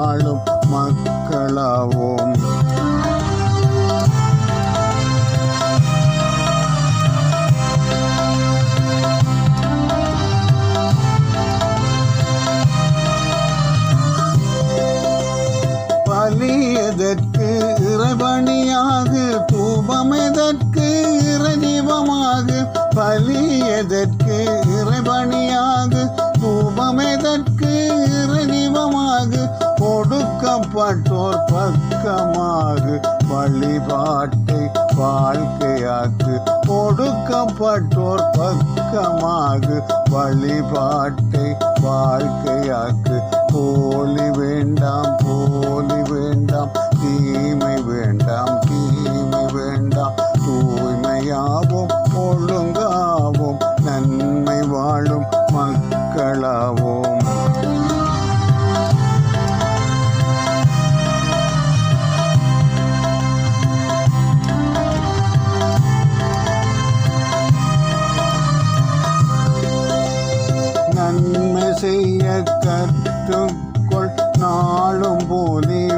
வாழும் மக்களாவோம். பலியதற்கு இறைபணியாக தூபம் எதற்கு? இறைதீபமாக பலியதற்கு ஒடுக்கப்பட்டோர் பக்கமாக வழிபாட்டை வாழ்க்கையாக்கு. ஒடுக்கப்பட்டோர் பக்கமாக வழிபாட்டை வாழ்க்கையாக்கு. போலி வேண்டாம் போலி வேண்டாம் தீமை வேண்டாம் நன்மை செய்ய கற்றுக்கொள். நாளும் போலி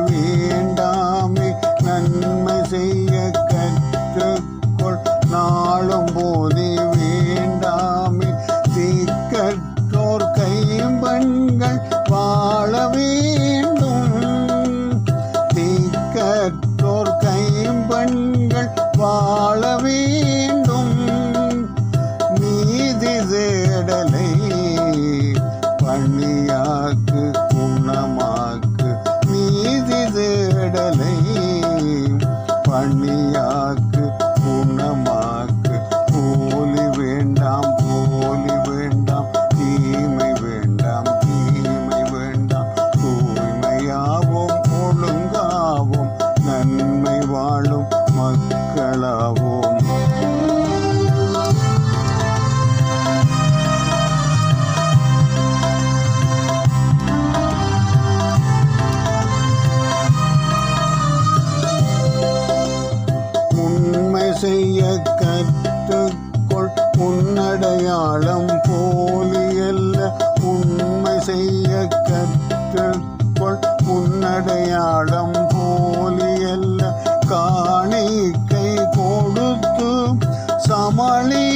கற்றுக்கொள் உன்னடையாளம் போலியல்ல உண்மை செய்ய கற்றுக்கொள். உன்னடையாளம் போலியல்ல காணிக்கை கொடுத்து சமளி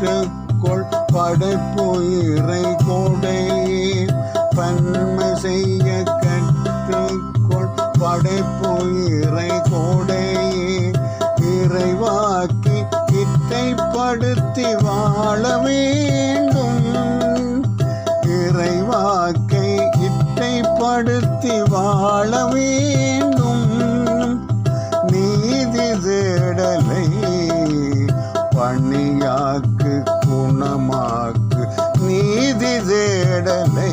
கற்றுக்கொள் படைப்பு இறை கொடை. பன்மை செய்ய கற்றுக்கொள் படைப்பு இறை கொடை. இறைவாக்கி இட்டைப்படுத்தி வாழ வேண்டும். இறைவாக்கை இட்டைப்படுத்தி வாழ வேண்டும். குணமாக்கு நீதி தேடலை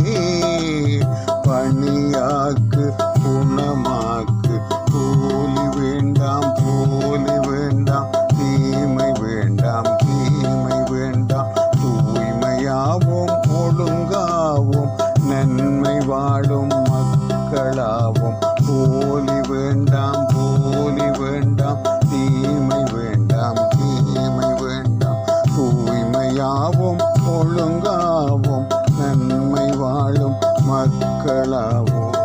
பணியாக்கு குணமாக்கு. போலி வேண்டாம் போலி வேண்டாம் தீமை வேண்டாம் தீமை வேண்டாம். தூய்மையாவும் ஒழுங்காவும் நன்மை வாழும் மக்களாவும். போலி வேண்டாம் யாவும் ஒழுங்காவும் நன்மை வாழும் மக்களாவும்.